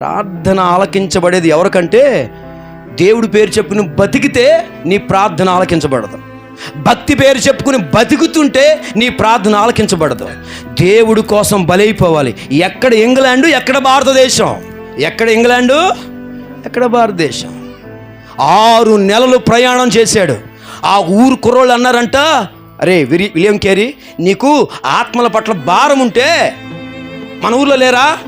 ప్రార్థన ఆలకించబడేది ఎవరికంటే దేవుడి పేరు చెప్పుకుని బతికితే నీ ప్రార్థన ఆలకించబడదు. భక్తి పేరు చెప్పుకుని బతుకుతుంటే నీ ప్రార్థన ఆలకించబడదు. దేవుడి కోసం బలైపోవాలి. ఎక్కడ ఇంగ్లాండు ఎక్కడ భారతదేశం? ఎక్కడ ఇంగ్లాండు? ఎక్కడ భారతదేశం? ఆరు నెలలు ప్రయాణం చేశాడు. ఆ ఊరు కుర్రోళ్ళు అన్నారంట అరే విరి విలియం కేరీ నీకు ఆత్మల పట్ల భారం ఉంటే మన ఊర్లో లేరా?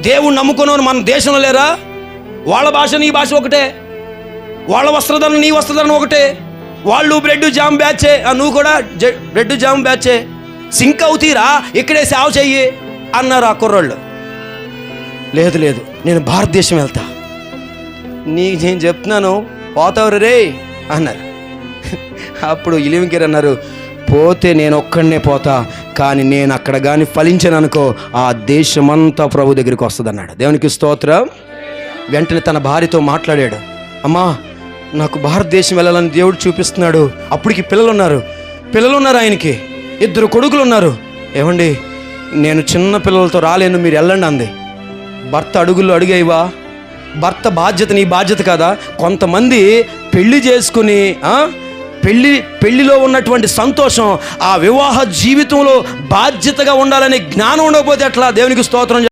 దేవుణ్ణి నమ్ముకున్నాను మన దేశంలో లేరా? వాళ్ళ భాష నీ భాష ఒకటే. వాళ్ళ వస్త్రధరణ నీ వస్త్రధరణ ఒకటే. వాళ్ళు బ్రెడ్ జామ్ బ్యాచే. ఆ, నువ్వు కూడా బ్రెడ్ జామ్ బ్యాచే. సింక్ అవుతీరా? ఇక్కడే సేవ చెయ్యి అన్నారు ఆ కుర్రోళ్ళు. లేదు లేదు. నేను భారతదేశం వెళ్తా. నీ నేను చెప్తున్నాను పోతావు రే అన్నారు. అప్పుడు ఇలిమికిర్ అన్నారు పోతే నేను ఒక్కడనే పోతా కానీ నేను అక్కడ కానీ ఫలించాను అనుకో ఆ దేశమంతా ప్రభు దగ్గరికి వస్తుంది అన్నాడు దేవునికి స్తోత్రం. వెంటనే తన భార్యతో మాట్లాడాడు. అమ్మా నాకు భారతదేశం వెళ్ళాలని దేవుడు చూపిస్తున్నాడు. అప్పటికి పిల్లలు ఉన్నారు పిల్లలు ఉన్నారు ఆయనకి. ఇద్దరు కొడుకులు ఉన్నారు ఏమండి నేను చిన్న పిల్లలతో రాలేను మీరు వెళ్ళండి అంది. భర్త అడుగుల్లో అడిగేవా భర్త బాధ్యత నీ బాధ్యత కదా? కొంతమంది పెళ్ళి చేసుకుని పెళ్ళి పెళ్ళిలో ఉన్నటువంటి సంతోషం ఆ వివాహ జీవితంలో బాధ్యతగా ఉండాలనే జ్ఞానం ఉండకపోతే ఎట్లా? దేవునికి స్తోత్రం